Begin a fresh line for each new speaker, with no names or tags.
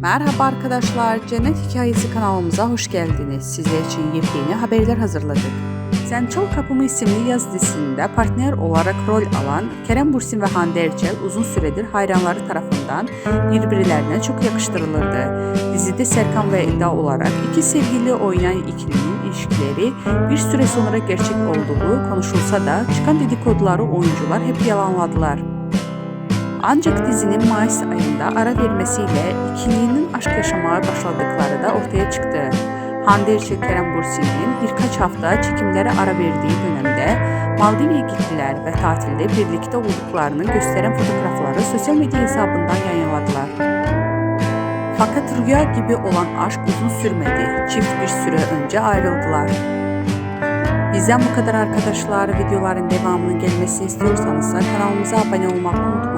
Merhaba arkadaşlar, Cennet Hikayesi kanalımıza hoş geldiniz. Sizler için yepyeni haberler hazırladık. Sen Çal Kapımı isimli yaz dizisinde partner olarak rol alan Kerem Bursin ve Hande Erçel uzun süredir hayranları tarafından birbirlerine çok yakıştırılırdı. Dizide Serkan ve Eda olarak iki sevgili oynayan ikilinin ilişkileri bir süre sonra gerçek olduğu konuşulsa da çıkan dedikoduları oyuncular hep yalanladılar. Ancak dizinin Mayıs ayında ara vermesiyle ikilinin aşk yaşamaya başladıkları da ortaya çıktı. Hande Erçel Kerem Bursin'in birkaç hafta çekimlere ara verdiği dönemde Maldiva'ya gittiler ve tatilde birlikte olduklarını gösteren fotoğrafları sosyal medya hesabından yayınladılar. Fakat rüya gibi olan aşk uzun sürmedi. Çift bir süre önce ayrıldılar. Bizden bu kadar arkadaşlar. Videoların devamının gelmesini istiyorsanız kanalımıza abone olmayı unutmayın.